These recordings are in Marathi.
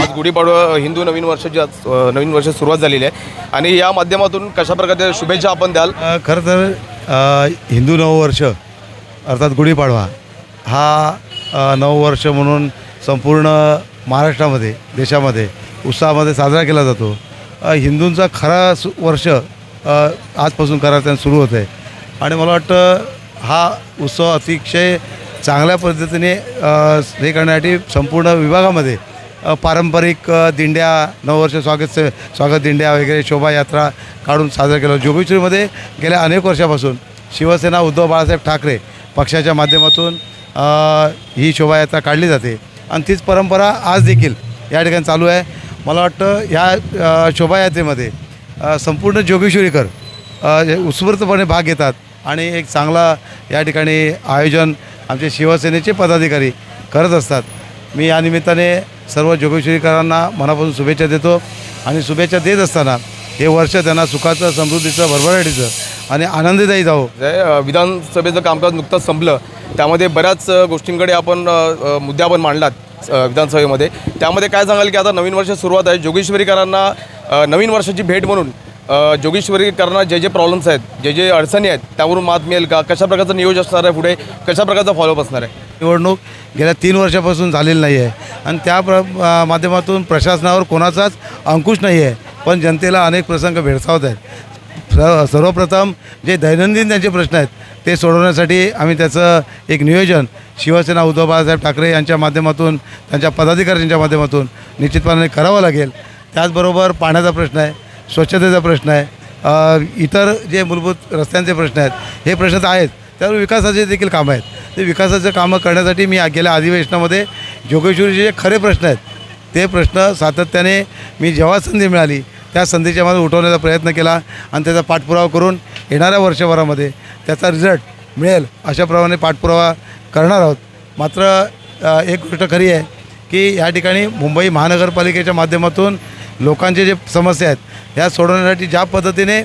आज गुढीपाडवा हिंदू नवीन वर्षाची आज अ, नवीन वर्ष सुरुवात झालेली आहे. आणि या माध्यमातून कशा प्रकारच्या शुभेच्छा आपण द्याल? अ, खरं तर अ, हिंदू नववर्ष अर्थात गुढीपाडवा हा अ, नववर्ष म्हणून संपूर्ण महाराष्ट्रामध्ये देशामध्ये उत्साहामध्ये साजरा केला जातो. अ, हिंदूंचा खरा सु वर्ष अ, आजपासून खरा सुरू होत आहे. आणि मला वाटतं हा उत्सव अतिशय चांगल्या पद्धतीने अ, हे करण्यासाठी संपूर्ण विभागामध्ये पारंपरिक दिंड्या नववर्ष स्वागत स्वागत दिंड्या वगैरे शोभायात्रा काढून साजरा केला. जोगेश्वरीमध्ये गेल्या अनेक वर्षापासून शिवसेना उद्धव बाळासाहेब ठाकरे पक्षाच्या माध्यमातून ही शोभायात्रा काढली जाते. आणि तीच परंपरा आज देखील या ठिकाणी चालू आहे. मला वाटतं ह्या शोभायात्रेमध्ये संपूर्ण जोगेश्वरीकर उत्स्फूर्तपणे भाग घेतात आणि एक चांगला या ठिकाणी आयोजन आमचे शिवसेनेचे पदाधिकारी करत असतात. मी या निमित्ताने सर्व जोगेश्वरीकरांना मनापासून शुभेच्छा देतो. आणि शुभेच्छा देत असताना हे वर्ष त्यांना सुखाचं समृद्धीचं भरभराटीचं आणि आनंददायी जावो. जे, विधानसभेचं कामकाज नुकतंच संपलं. त्यामध्ये बऱ्याच गोष्टींकडे आपण मुद्दे आपण मांडलात विधानसभेमध्ये. त्यामध्ये काय सांगाल की आता नवीन वर्ष सुरुवात आहे. जोगेश्वरीकरांना नवीन वर्षाची भेट म्हणून जोगेश्वरीकरणा जे जे प्रॉब्लेम्स आहेत जे जे अडचणी आहेत त्यावरून मात मिळेल का? कशा प्रकारचं नियोजन असणार आहे पुढे? कशा प्रकारचा फॉलोअप असणार आहे? निवडणूक गेल्या तीन वर्षापासून झालेली नाही आहे. आणि त्या प्र माध्यमातून प्रशासनावर कोणाचाच अंकुश नाही आहे. पण जनतेला अनेक प्रसंग भेडसावत आहेत. स सर्वप्रथम जे दैनंदिन त्यांचे प्रश्न आहेत ते सोडवण्यासाठी आम्ही त्याचं एक नियोजन शिवसेना उद्धव बाळासाहेब ठाकरे यांच्या माध्यमातून त्यांच्या पदाधिकाऱ्यांच्या माध्यमातून निश्चितपणे करावं लागेल. त्याचबरोबर पाण्याचा प्रश्न आहे. स्वच्छतेचा प्रश्न आहे. इतर जे मूलभूत रस्त्यांचे प्रश्न आहेत हे प्रश्न तर आहेत. त्यावर विकासाचे देखील कामं आहेत. ते विकासाचं कामं करण्यासाठी मी गेल्या अधिवेशनामध्ये जोगेश्वरीचे जे खरे प्रश्न आहेत ते प्रश्न सातत्याने मी जेव्हा संधी मिळाली त्या संधीच्या मध्ये उठवण्याचा प्रयत्न केला आणि त्याचा पाठपुरावा करून येणाऱ्या वर्षभरामध्ये त्याचा रिझल्ट मिळेल अशाप्रमाणे पाठपुरावा करणार आहोत. मात्र एक गोष्ट खरी आहे की या ठिकाणी मुंबई महानगरपालिकेच्या माध्यमातून लोकांचे जे समस्या आहेत ह्या सोडवण्यासाठी ज्या पद्धतीने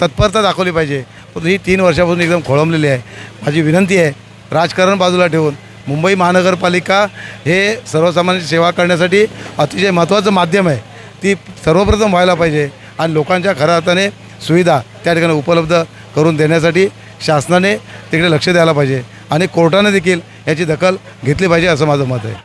तत्परता दाखवली पाहिजे पण ही तीन वर्षापासून एकदम खोळंबलेली आहे. माझी विनंती आहे राजकारण बाजूला ठेवून मुंबई महानगरपालिका हे सर्वसामान्य सेवा करण्यासाठी अतिशय महत्त्वाचं माध्यम आहे. ती सर्वप्रथम व्हायला पाहिजे आणि लोकांच्या खऱ्या अर्थाने सुविधा त्या ठिकाणी उपलब्ध करून देण्यासाठी शासनाने तिकडे लक्ष द्यायला पाहिजे आणि कोर्टाने देखील याची दखल घेतली पाहिजे असं माझं मत आहे.